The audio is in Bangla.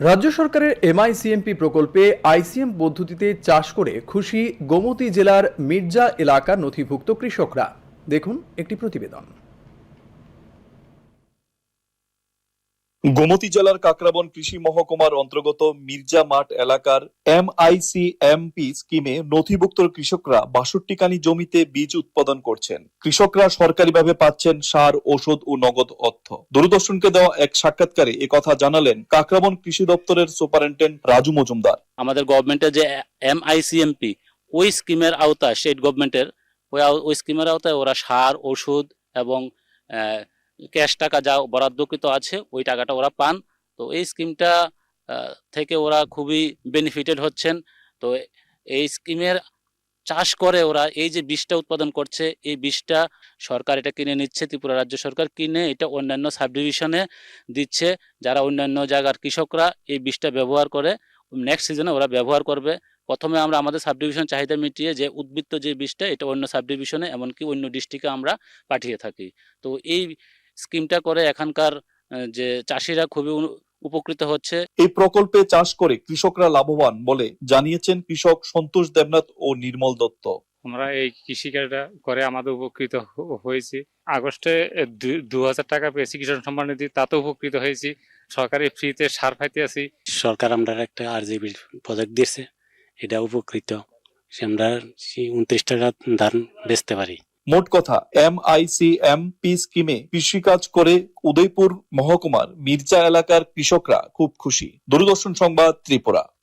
রাজ্য সরকারের এমআইসিএমপি প্রকল্পে আইসিএম পদ্ধতিতে চাষ করে খুশি গোমতী জেলার মির্জা এলাকার নথিভুক্ত কৃষকরা। দেখুন একটি প্রতিবেদন। গোমতী জেলার কাকরাবন কৃষি মহকুমার অন্তর্গত মির্জা মাঠ এলাকার এমআইসিএমপি স্কিমে নথিভুক্ত কৃষকরা বাষট্টি কানি জমিতে বীজ উৎপাদন করছেন। কৃষকরা সরকারিভাবে পাচ্ছেন সার ওষুধ ও নগদ অর্থ। দূরদর্শনকে দেওয়া এক সাক্ষাৎকারে কথা জানালেন কাকরাবন কৃষি দপ্তরের সুপারিনটেন্ডেন্ট রাজু মজুমদার। আমাদের গভর্নমেন্টের যে এমআইসিএমপি, ওই স্কিমের আওতায়, স্টেট গভর্নমেন্টের, ওই স্কিমের আওতায় ওরা সার ওষুধ এবং ক্যাশ টাকা যা বরাদ্দকৃত আছে, ওই টাকাটা ওরা পান। তো এই স্কিমটা থেকে ওরা খুবই বেনিফিটেড হচ্ছেন। তো এই স্কিমের চাষ করে ওরা এই যে বীজটা উৎপাদন করছে, এই বীজটা সরকার এটা কিনে নিচ্ছে, ত্রিপুরা রাজ্য সরকার কিনে এটা অন্যান্য সাবডিভিশনে দিচ্ছে, যারা অন্যান্য জায়গার কৃষকরা এই বীজটা ব্যবহার করে নেক্সট সিজনে ওরা ব্যবহার করবে। প্রথমে আমরা আমাদের সাবডিভিশন চাহিদা মিটিয়ে যে উদ্বৃত্ত যে বীজটা, এটা অন্য সাবডিভিশনে, এমনকি অন্য ডিস্ট্রিক্টে আমরা পাঠিয়ে থাকি। তো এই স্কিমটা করে এখানকার যে চাষিরা খুবই উপকৃত হচ্ছে। এই প্রকল্পে চাষ করে কৃষকরা লাভবান বলে জানিয়েছেন কৃষক সন্তোষ দেবনাথ ও নির্মল দত্ত। আমরা এই কৃষিকাজটা করে আমাদের উপকৃত হয়েছি। আগস্টে দু হাজার টাকা পেয়েছি কিষাণ সম্মান নিধি তাতে উপকৃত হয়েছি। সরকারি ফ্রিতে সার পাইতে আছি। সরকার আমরা একটা আরজিবি প্রজেক্ট দিয়েছে। এটা উপকৃত। সে আমরা সেই উনত্রিশ টাকা ধান বেচতে পারি। মোট কথা M I C M P স্কিমে কৃষিকাজ করে উদয়পুর মহকুমার মির্জা এলাকার কৃষকরা খুব খুশি। দূরদর্শন সংবাদ ত্রিপুরা।